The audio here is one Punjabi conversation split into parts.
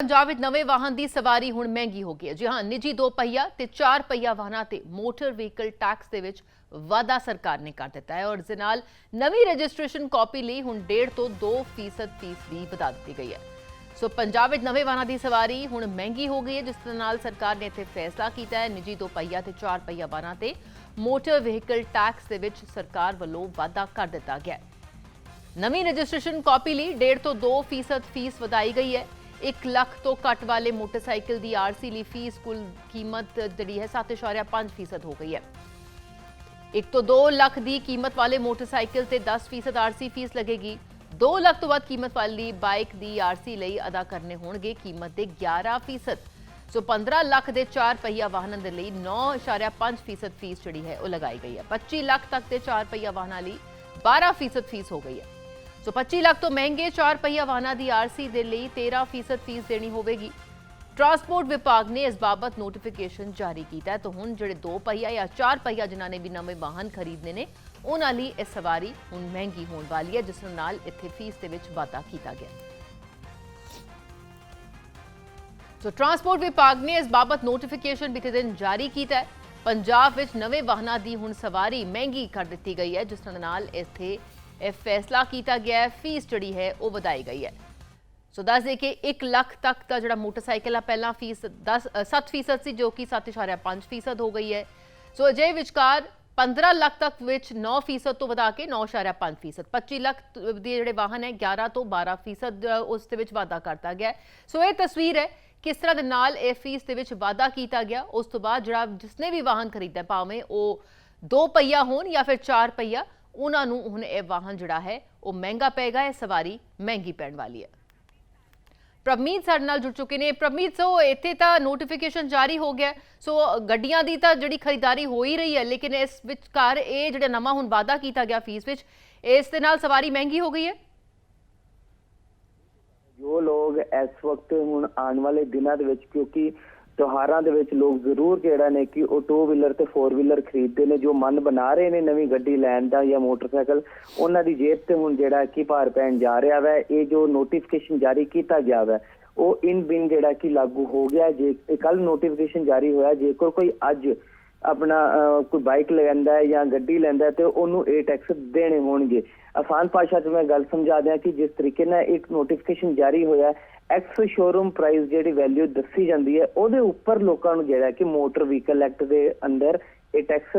ਪੰਜਾਬ ਵਿੱਚ ਨਵੇਂ ਵਾਹਨ ਦੀ ਸਵਾਰੀ ਹੁਣ ਮਹਿੰਗੀ ਹੋ ਗਈ ਹੈ। ਜੀ ਹਾਂ, ਨਿੱਜੀ ਦੋ ਪਹੀਆ ਤੇ ਚਾਰ ਪਹੀਆ ਵਾਹਨਾਂ ਤੇ ਮੋਟਰ ਵਹੀਕਲ ਟੈਕਸ ਦੇ ਵਿੱਚ ਵਾਧਾ ਸਰਕਾਰ ਨੇ ਕਰ ਦਿੱਤਾ ਹੈ ਔਰ ਇਸ ਦੇ ਨਾਲ ਨਵੀਂ ਰਜਿਸਟ੍ਰੇਸ਼ਨ ਕਾਪੀ ਲਈ ਹੁਣ 1.5 ਤੋਂ 2% ਫੀਸ ਵੀ ਵਧਾ ਦਿੱਤੀ ਗਈ ਹੈ। ਸੋ ਪੰਜਾਬ ਵਿੱਚ ਨਵੇਂ ਵਾਹਨਾਂ ਦੀ ਸਵਾਰੀ ਹੁਣ ਮਹਿੰਗੀ ਹੋ ਗਈ ਹੈ, ਜਿਸ ਦੇ ਨਾਲ ਸਰਕਾਰ ਨੇ ਇੱਥੇ ਫੈਸਲਾ ਕੀਤਾ ਹੈ, ਨਿੱਜੀ ਦੋ ਪਹੀਆ ਤੇ ਚਾਰ ਪਹੀਆ ਵਾਹਨਾਂ ਤੇ ਮੋਟਰ ਵਹੀਕਲ ਟੈਕਸ ਦੇ ਵਿੱਚ ਸਰਕਾਰ ਵੱਲੋਂ ਵਾਧਾ ਕਰ ਦਿੱਤਾ ਗਿਆ ਹੈ। ਨਵੀਂ ਰਜਿਸਟ੍ਰੇਸ਼ਨ ਕਾਪੀ ਲਈ 1.5 ਤੋਂ 2% ਫੀਸ ਵਧਾਈ ਗਈ ਹੈ। 1 ਲੱਖ ਤੋਂ ਘੱਟ ਵਾਲੇ ਮੋਟਰਸਾਈਕਲ ਦੀ ਆਰਸੀ ਲਈ ਫੀਸ ਕੁੱਲ ਕੀਮਤ ਜਿਹੜੀ ਹੈ 7.5% ਹੋ ਗਈ ਹੈ। 1 ਤੋਂ 2 ਲੱਖ ਦੀ ਕੀਮਤ ਵਾਲੇ ਮੋਟਰਸਾਈਕਲ ਤੇ 10% ਆਰਸੀ ਫੀਸ ਲੱਗੇਗੀ। 2 ਲੱਖ ਤੋਂ ਵੱਧ ਕੀਮਤ ਵਾਲੀ ਬਾਈਕ ਦੀ ਆਰਸੀ ਲਈ ਅਦਾ ਕਰਨੇ ਹੋਣਗੇ ਕੀਮਤ ਦੇ 11% ਸੋ 15 ਲੱਖ ਦੇ 4 ਪਹੀਆ ਵਾਹਨਾਂ ਦੇ ਲਈ 9.5% ਫੀਸ ਜਿਹੜੀ ਹੈ ਉਹ ਲਗਾਈ ਗਈ ਹੈ। 25 ਲੱਖ ਤੱਕ ਦੇ 4 ਪਹੀਆ ਵਾਹਨਾਂ ਲਈ 12% ਫੀਸ ਹੋ ਗਈ ਹੈ। ਸੋ 25 ਲੱਖ ਤੋਂ ਮਹਿੰਗੇ ਚਾਰ ਪਹੀਆ ਵਾਹਨਾਂ ਦੀ ਆਰਸੀ ਦੇ ਲਈ 13% ਫੀਸ ਦੇਣੀ ਹੋਵੇਗੀ। ਟਰਾਂਸਪੋਰਟ ਵਿਭਾਗ ਨੇ ਇਸ ਬਾਬਤ ਨੋਟੀਫਿਕੇਸ਼ਨ ਜਾਰੀ ਕੀਤਾ ਹੈ। ਤਾਂ ਹੁਣ ਜਿਹੜੇ 2 ਪਹੀਆ ਜਾਂ 4 ਪਹੀਆ ਜਿਨ੍ਹਾਂ ਨੇ ਵੀ ਨਵੇਂ ਵਾਹਨ ਖਰੀਦਨੇ ਨੇ, ਉਹਨਾਂ ਲਈ ਇਹ ਸਵਾਰੀ ਹੁਣ ਮਹਿੰਗੀ ਹੋਣ ਵਾਲੀ ਹੈ, ਜਿਸ ਨਾਲ ਇੱਥੇ ਫੀਸ ਦੇ ਵਿੱਚ ਵਾਧਾ ਕੀਤਾ ਗਿਆ। ਸੋ ਟਰਾਂਸਪੋਰਟ ਵਿਭਾਗ ਨੇ ਇਸ ਬਾਬਤ ਨੋਟੀਫਿਕੇਸ਼ਨ ਬੀਤੇ ਦਿਨ ਜਾਰੀ ਕੀਤਾ ਹੈ। ਪੰਜਾਬ ਵਿੱਚ ਨਵੇਂ ਵਾਹਨਾਂ ਦੀ ਹੁਣ ਸਵਾਰੀ ਮਹਿੰਗੀ ਕਰ ਦਿੱਤੀ ਗਈ ਹੈ, ਜਿਸ ਨਾਲ ਇੱਥੇ ਇਹ ਫੈਸਲਾ ਕੀਤਾ ਗਿਆ ਹੈ ਫੀਸ ਜਿਹੜੀ ਹੈ ਉਹ ਵਧਾਈ ਗਈ ਹੈ ਸੋ ਦੱਸ ਦੇ ਕਿ 1 ਲੱਖ ਤੱਕ ਦਾ ਜਿਹੜਾ ਮੋਟਰਸਾਈਕਲ ਆ ਪਹਿਲਾਂ ਫੀਸ 10 ਅ, 7% ਸੀ ਜੋ ਕਿ 7.5% ਹੋ ਗਈ ਹੈ ਸੋ ਅਜੇ ਵਿਚਕਾਰ 15 ਲੱਖ ਤੱਕ ਵਿੱਚ 9% ਤੋਂ ਵਧਾ ਕੇ 9.5% 25 ਲੱਖ ਤ- ਦੇ ਜਿਹੜੇ ਵਾਹਨ ਹੈ 11 ਤੋਂ 12% ਉਸ ਦੇ ਵਿੱਚ ਵਾਧਾ ਕਰਤਾ ਗਿਆ ਹੈ। ਸੋ ਇਹ ਤਸਵੀਰ ਹੈ ਕਿਸ ਤਰ੍ਹਾਂ ਦੇ ਨਾਲ ਇਹ ਫੀਸ ਦੇ ਵਿੱਚ ਵਾਧਾ ਕੀਤਾ ਗਿਆ ਉਸ ਤੋਂ ਬਾਅਦ ਜਿਹੜਾ ਜਿਸਨੇ ਵੀ ਵਾਹਨ ਖਰੀਦਿਆ ਭਾਵੇਂ ਉਹ ਦੋ ਪਹੀਆ ਹੋਣ ਜਾਂ ਫਿਰ ਚਾਰ ਪਹੀਆ ਉਹਨਾਂ ਨੂੰ ਹੁਣ ਇਹ ਵਾਹਨ ਜਿਹੜਾ ਹੈ, ਉਹ ਮਹਿੰਗਾ ਪਏਗਾ ਇਹ ਸਵਾਰੀ ਮਹਿੰਗੀ ਪੈਣ ਵਾਲੀ ਹੈ। ਪ੍ਰਮੀਤ ਸਾਡੇ ਨਾਲ ਜੁੜ ਚੁੱਕੇ ਨੇ। ਪ੍ਰਮੀਤ ਸੋ ਇੱਥੇ ਤਾਂ ਨੋਟੀਫਿਕੇਸ਼ਨ ਜਾਰੀ ਹੋ ਗਿਆ ਸੋ ਗੱਡੀਆਂ ਦੀ ਤਾਂ ਜਿਹੜੀ ਖਰੀਦਦਾਰੀ ਹੋ ਹੀ ਰਹੀ ਹੈ, ਲੇਕਿਨ ਇਸ ਵਿਚਕਾਰ ਇਹ ਜਿਹੜਾ ਨਵਾਂ ਹੁਣ ਵਾਅਦਾ ਕੀਤਾ ਗਿਆ ਫੀਸ ਵਿੱਚ, ਇਸ ਦੇ ਨਾਲ ਸਵਾਰੀ ਮਹਿੰਗੀ ਹੋ ਗਈ ਹੈ? ਜੋ ਲੋਕ ਇਸ ਵਕਤ ਹੁਣ ਆਉਣ ਵਾਲੇ ਦਿਨਾਂ ਦੇ ਵਿੱਚ, ਕਿਉਂਕਿ ਤਿਉਹਾਰਾਂ ਦੇ ਵਿੱਚ ਲੋਕ ਜ਼ਰੂਰ ਜਿਹੜਾ ਨੇ ਕਿ ਉਹ 2 ਵੀਲਰ ਤੇ 4 ਵੀਲਰ ਖਰੀਦਦੇ ਨੇ, ਜੋ ਮਨ ਬਣਾ ਰਹੇ ਨੇ ਨਵੀਂ ਗੱਡੀ ਲੈਣ ਦਾ ਜਾਂ ਮੋਟਰਸਾਈਕਲ, ਉਹਨਾਂ ਦੀ ਜੇਬ ਤੇ ਹੁਣ ਜਿਹੜਾ ਕਿ ਭਾਰ ਪੈਣ ਜਾ ਰਿਹਾ ਵੈ, ਇਹ ਜੋ ਨੋਟੀਫਿਕੇਸ਼ਨ ਜਾਰੀ ਕੀਤਾ ਗਿਆ ਵੈ, ਉਹ ਇਨ ਬਿਨ ਜਿਹੜਾ ਕਿ ਲਾਗੂ ਹੋ ਗਿਆ, ਜੇ ਕੱਲ ਨੋਟੀਫਿਕੇਸ਼ਨ ਜਾਰੀ ਹੋਇਆ, ਜੇਕਰ ਕੋਈ ਅੱਜ ਆਪਣਾ ਕੋਈ ਬਾਈਕ ਲੈਂਦਾ ਹੈ ਜਾਂ ਗੱਡੀ ਲੈਂਦਾ ਤੇ ਉਹਨੂੰ ਇਹ ਟੈਕਸ ਦੇਣੇ ਹੋਣਗੇ। ਆਸਾਨ ਭਾਸ਼ਾ 'ਚ ਮੈਂ ਗੱਲ ਸਮਝਾ ਦਿਆਂ ਕਿ ਜਿਸ ਤਰੀਕੇ ਨਾਲ ਇੱਕ ਨੋਟੀਫਿਕੇਸ਼ਨ ਜਾਰੀ ਹੋਇਆ ਐਕਸ ਸ਼ੋਰੂਮ ਪ੍ਰਾਈਸ ਜਿਹੜੀ ਵੈਲਿਊ ਦੱਸੀ ਜਾਂਦੀ ਹੈ, ਉਹਦੇ ਉੱਪਰ ਲੋਕਾਂ ਨੂੰ ਜਿਹੜਾ ਕਿ ਮੋਟਰ ਵਹੀਕਲ ਐਕਟ ਦੇ ਅੰਦਰ ਇਹ ਟੈਕਸ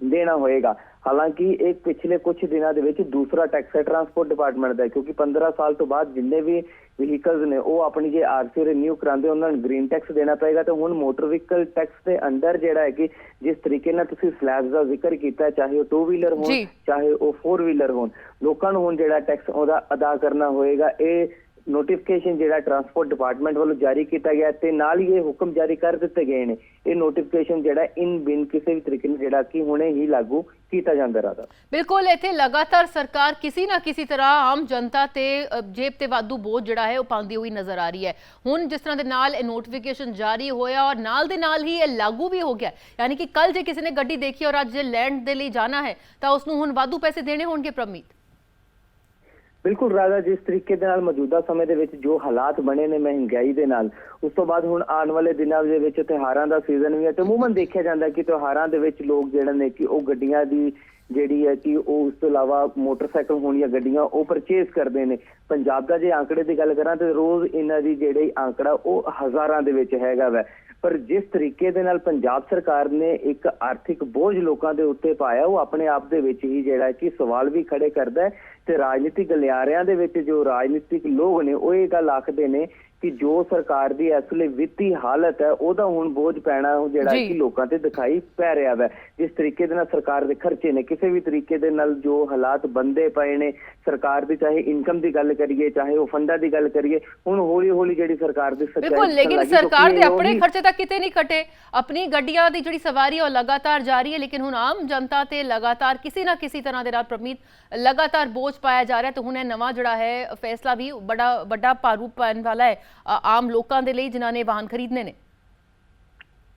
ਦੇਣਾ ਹੋਏਗਾ। ਹਾਲਾਂਕਿ ਇਹ ਪਿਛਲੇ ਕੁਝ ਦਿਨਾਂ ਦੇ ਵਿੱਚ ਦੂਸਰਾ ਟੈਕਸ ਹੈ ਟਰਾਂਸਪੋਰਟ ਡਿਪਾਰਟਮੈਂਟ ਦਾ ਕਿਉਂਕਿ 15 ਸਾਲ ਤੋਂ ਬਾਅਦ ਜਿੰਨੇ ਵੀ ਵਹੀਕਲਸ ਨੇ ਉਹ ਆਪਣੀ ਜੇ ਆਰਸੀ ਰੀਨਿਊ ਕਰਾਉਂਦੇ ਉਹਨਾਂ ਨੂੰ ਗ੍ਰੀਨ ਟੈਕਸ ਦੇਣਾ ਪਏਗਾ। ਤੇ ਹੁਣ ਮੋਟਰ ਵਹੀਕਲ ਟੈਕਸ ਦੇ ਅੰਦਰ ਜਿਹੜਾ ਹੈ ਕਿ ਜਿਸ ਤਰੀਕੇ ਨਾਲ ਤੁਸੀਂ ਸਲੈਬਸ ਦਾ ਜ਼ਿਕਰ ਕੀਤਾ ਚਾਹੇ ਉਹ 2 ਵੀਲਰ ਹੋਣ। ਚਾਹੇ ਉਹ 4 ਵੀਲਰ ਹੋਣ ਲੋਕਾਂ ਨੂੰ ਹੁਣ ਜਿਹੜਾ ਟੈਕਸ ਉਹਦਾ ਅਦਾ ਕਰਨਾ ਹੋਏਗਾ। ਇਹ ਨੋਟੀਫਿਕੇਸ਼ਨ ਜਿਹੜਾ ਟਰਾਂਸਪੋਰਟ ਡਿਪਾਰਟਮੈਂਟ ਵੱਲੋਂ ਜਾਰੀ ਕੀਤਾ ਗਿਆ ਤੇ ਨਾਲ ਹੀ ਇਹ ਹੁਕਮ ਜਾਰੀ ਕਰ ਦਿੱਤੇ ਗਏ ਨੇ। ਇਹ ਨੋਟੀਫਿਕੇਸ਼ਨ ਜਿਹੜਾ ਇਨ ਬਿਨ ਕਿਸੇ ਵੀ ਤਰੀਕੇ ਨਾਲ ਜਿਹੜਾ ਕਿ ਹੁਣੇ ਹੀ ਲਾਗੂ ਕੀਤਾ ਜਾਂਦਾ ਰਹਦਾ ਬਿਲਕੁਲ, ਇੱਥੇ ਲਗਾਤਾਰ ਸਰਕਾਰ ਕਿਸੇ ਨਾ ਕਿਸੇ ਤਰ੍ਹਾਂ ਆਮ ਜਨਤਾ ਤੇ ਜੇਬ ਤੇ ਵਾਧੂ ਬੋਝ ਜਿਹੜਾ ਹੈ ਉਹ ਪਾਉਂਦੀ ਹੋਈ ਨਜ਼ਰ ਆ ਰਹੀ ਹੈ। ਹੁਣ ਜਿਸ ਤਰ੍ਹਾਂ ਦੇ ਨਾਲ ਇਹ ਨੋਟੀਫਿਕੇਸ਼ਨ ਜਾਰੀ ਹੋਇਆ ਔਰ ਨਾਲ ਦੇ ਨਾਲ ਹੀ ਇਹ ਲਾਗੂ ਵੀ ਹੋ ਗਿਆ। ਯਾਨੀ ਕਿ ਕੱਲ ਜੇ ਕਿਸੇ ਨੇ ਗੱਡੀ ਦੇਖੀ ਔਰ ਅੱਜ ਲੈਂਡ ਦੇ ਲਈ ਜਾਣਾ ਹੈ, ਤਾਂ ਉਸ ਨੂੰ ਹੁਣ ਵਾਧੂ ਪੈਸੇ ਦੇਣੇ ਹੋਣਗੇ ਪ੍ਰਮੀਤ। ਬਿਲਕੁਲ ਰਾਜਾ, ਜਿਸ ਤਰੀਕੇ ਦੇ ਨਾਲ ਮੌਜੂਦਾ ਸਮੇਂ ਦੇ ਵਿੱਚ ਜੋ ਹਾਲਾਤ ਬਣੇ ਨੇ ਮਹਿੰਗਾਈ ਦੇ ਨਾਲ, ਉਸ ਤੋਂ ਬਾਅਦ ਹੁਣ ਆਉਣ ਵਾਲੇ ਦਿਨਾਂ ਦੇ ਵਿੱਚ ਤਿਉਹਾਰਾਂ ਦਾ ਸੀਜ਼ਨ ਵੀ ਹੈ ਤੇ ਅਮੂਮਨ ਦੇਖਿਆ ਜਾਂਦਾ ਕਿ ਤਿਉਹਾਰਾਂ ਦੇ ਵਿੱਚ ਲੋਕ ਜਿਹੜੇ ਨੇ ਕਿ ਉਹ ਗੱਡੀਆਂ ਦੀ ਜਿਹੜੀ ਹੈ ਕਿ ਉਹ ਉਸ ਤੋਂ ਇਲਾਵਾ ਮੋਟਰਸਾਈਕਲ ਹੋਣ ਜਾਂ ਗੱਡੀਆਂ ਉਹ ਪਰਚੇਸ ਕਰਦੇ ਨੇ। ਪੰਜਾਬ ਦਾ ਜੇ ਆંકੜੇ ਦੀ ਗੱਲ ਕਰਾਂ ਤੇ ਰੋਜ਼ ਇਹਨਾਂ ਦੀ ਜਿਹੜੀ ਆંકੜਾ ਉਹ ਹਜ਼ਾਰਾਂ ਦੇ ਵਿੱਚ ਹੈਗਾ ਵੈ। ਪਰ ਜਿਸ ਤਰੀਕੇ ਦੇ ਨਾਲ ਪੰਜਾਬ ਸਰਕਾਰ ਨੇ ਇੱਕ ਆਰਥਿਕ ਬੋਝ ਲੋਕਾਂ ਦੇ ਉੱਤੇ ਪਾਇਆ, ਉਹ ਆਪਣੇ ਆਪ ਦੇ ਵਿੱਚ ਹੀ ਜਿਹੜਾ ਕਿ ਸਵਾਲ ਵੀ ਖੜੇ ਕਰਦਾ ਹੈ ਤੇ ਰਾਜਨੀਤਿਕ ਗਲਿਆਰਿਆਂ ਦੇ ਵਿੱਚ ਜੋ ਰਾਜਨੀਤਿਕ ਲੋਕ ਨੇ ਉਹ ਇਹ ਗੱਲ ਆਖਦੇ ਨੇ ਕਿ ਜੋ ਸਰਕਾਰ ਦੀ ਇਸ ਵੇਲੇ ਵਿੱਤੀ ਹਾਲਤ ਹੈ ਉਹਦਾ ਹੁਣ ਬੋਝ ਪੈਣਾ ਉਹ ਜਿਹੜਾ। ਕਿ ਲੋਕਾਂ ਤੇ ਦਿਖਾਈ ਪੈ ਰਿਹਾ ਵੈ ਜਿਸ ਤਰੀਕੇ ਦੇ ਨਾਲ ਸਰਕਾਰ ਦੇ ਖਰਚੇ ਨੇ ਕਿਸੇ ਵੀ ਤਰੀਕੇ ਦੇ ਨਾਲ ਜੋ ਹਾਲਾਤ ਬੰਦੇ ਪਏ ਨੇ ਸਰਕਾਰ ਦੀ ਚਾਹੇ ਇਨਕਮ ਦੀ ਗੱਲ ਕਰੀਏ ਚਾਹੇ ਉਹ ਫੰਡਾਂ ਦੀ ਗੱਲ ਕਰੀਏ ਹੁਣ ਹੌਲੀ ਹੌਲੀ ਜਿਹੜੀ ਸਰਕਾਰ ਦੀ ਸੱਚਾਈ ਬਿਲਕੁਲ ਲੇਕਿਨ ਸਰਕਾਰ ਦੇ ਆਪਣੇ ਖਰਚੇ ਤਾਂ ਕਿਤੇ ਨਹੀਂ ਘਟੇ ਆਪਣੀ ਗੱਡੀਆਂ ਦੀ ਜਿਹੜੀ ਸਵਾਰੀ ਹੈ ਉਹ ਲਗਾਤਾਰ ਜਾਰੀ ਹੈ ਲੇਕਿਨ ਹੁਣ ਆਮ ਜਨਤਾ ਤੇ ਲਗਾਤਾਰ ਕਿਸੇ ਨਾ ਕਿਸੇ ਤਰ੍ਹਾਂ ਦੇ ਨਾਲ ਪ੍ਰਮੀਤ ਲਗਾਤਾਰ ਬੋਝ ਪਾਇਆ ਜਾ ਰਿਹਾ ਤੇ ਹੁਣ ਇਹ ਨਵਾਂ ਜਿਹੜਾ ਹੈ, ਫੈਸਲਾ ਵੀ ਬੜਾ ਵੱਡਾ ਭਾਰੂ ਪੈਣ ਵਾਲਾ ਹੈ ਆਮ ਲੋਕਾਂ ਦੇ ਲਈ ਜਿਨ੍ਹਾਂ ਨੇ ਵਾਹਨ ਖਰੀਦਨੇ ਨੇ।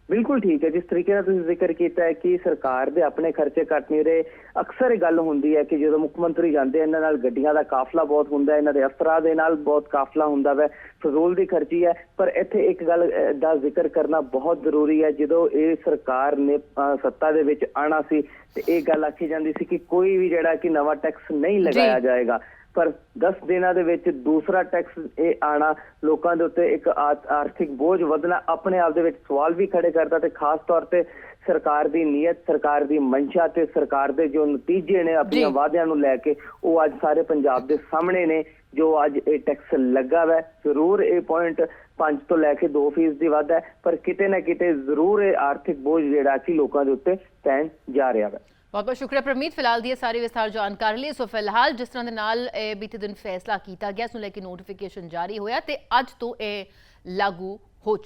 ਬਿਲਕੁਲ ਠੀਕ ਹੈ। ਜਿਸ ਤਰੀਕੇ ਨਾਲ ਤੁਸੀਂ ਜ਼ਿਕਰ ਕੀਤਾ ਹੈ ਕਿ ਸਰਕਾਰ ਦੇ ਆਪਣੇ ਖਰਚੇ ਘੱਟ ਨਹੀਂ ਰਹੇ ਅਕਸਰ ਇਹ ਗੱਲ ਹੁੰਦੀ ਹੈ ਕਿ ਜਦੋਂ ਮੁੱਖ ਮੰਤਰੀ ਜਾਂਦੇ ਇਹਨਾਂ ਨਾਲ ਗੱਡੀਆਂ ਦਾ ਕਾਫਲਾ ਬਹੁਤ ਹੁੰਦਾ ਹੈ ਇਹਨਾਂ ਦੇ ਅਫਸਰਾਂ ਦੇ ਨਾਲ ਬਹੁਤ ਕਾਫਲਾ ਹੁੰਦਾ ਵੈ ਫਜ਼ੂਲ ਦੀ ਖਰਚੀ ਹੈ। ਪਰ ਇੱਥੇ ਇੱਕ ਗੱਲ ਦਾ ਜ਼ਿਕਰ ਕਰਨਾ ਬਹੁਤ ਜ਼ਰੂਰੀ ਹੈ। ਜਦੋਂ ਇਹ ਸਰਕਾਰ ਨੇ ਸੱਤਾ ਦੇ ਵਿੱਚ ਆਣਾ ਸੀ ਤੇ ਇਹ ਗੱਲ ਆਖੀ ਜਾਂਦੀ ਸੀ ਕਿ ਕੋਈ ਵੀ ਜਿਹੜਾ ਕਿ ਨਵਾਂ ਟੈਕਸ ਨਹੀਂ ਲਗਾਇਆ ਜਾਏਗਾ ਪਰ 10 ਦਿਨਾਂ ਦੇ ਵਿੱਚ ਦੂਸਰਾ ਟੈਕਸ ਇਹ ਆਣਾ ਲੋਕਾਂ ਦੇ ਉੱਤੇ ਇੱਕ ਆਰਥਿਕ ਬੋਝ ਵਧਣਾ ਆਪਣੇ ਆਪ ਦੇ ਵਿੱਚ ਸਵਾਲ ਵੀ ਖੜੇ ਕਰਦਾ ਤੇ ਖਾਸ ਤੌਰ ਤੇ ਸਰਕਾਰ ਦੀ ਨੀਅਤ ਸਰਕਾਰ ਦੀ ਮਨਸ਼ਾ ਤੇ ਸਰਕਾਰ ਦੇ ਜੋ ਨਤੀਜੇ ਨੇ ਆਪਣੀਆਂ। ਵਾਅਦਿਆਂ ਨੂੰ ਲੈ ਕੇ ਉਹ ਅੱਜ ਸਾਰੇ ਪੰਜਾਬ ਦੇ ਸਾਹਮਣੇ ਨੇ ਜੋ ਅੱਜ ਇਹ ਟੈਕਸ ਲੱਗਾ ਵੈ ਜ਼ਰੂਰ ਇਹ ਪੁਆਇੰਟ 5 ਤੋਂ ਲੈ ਕੇ 2% ਦੀ ਵਾਧਾ ਹੈ ਪਰ ਕਿਤੇ ਨਾ ਕਿਤੇ ਜ਼ਰੂਰ ਇਹ ਆਰਥਿਕ ਬੋਝ ਜਿਹੜਾ ਕਿ ਲੋਕਾਂ ਦੇ ਉੱਤੇ ਪੈਣ ਜਾ ਰਿਹਾ ਹੈ ਬਹੁਤ ਬਹੁਤ ਸ਼ੁਕਰੀਆ ਪ੍ਰਮੀਤ ਫਿਲਹਾਲ ਦੀ ਇਹ ਸਾਰੀ ਵਿਸਥਾਰ ਜਾਣਕਾਰੀ ਲਈ। ਸੋ ਫਿਲਹਾਲ ਜਿਸ ਤਰ੍ਹਾਂ ਦੇ ਨਾਲ ਇਹ ਬੀਤੇ ਦਿਨ ਫੈਸਲਾ ਕੀਤਾ ਗਿਆ, ਇਸ ਨੂੰ ਲੈ ਕੇ ਨੋਟੀਫਿਕੇਸ਼ਨ ਜਾਰੀ ਹੋਇਆ ਤੇ ਅੱਜ ਤੋਂ ਇਹ ਲਾਗੂ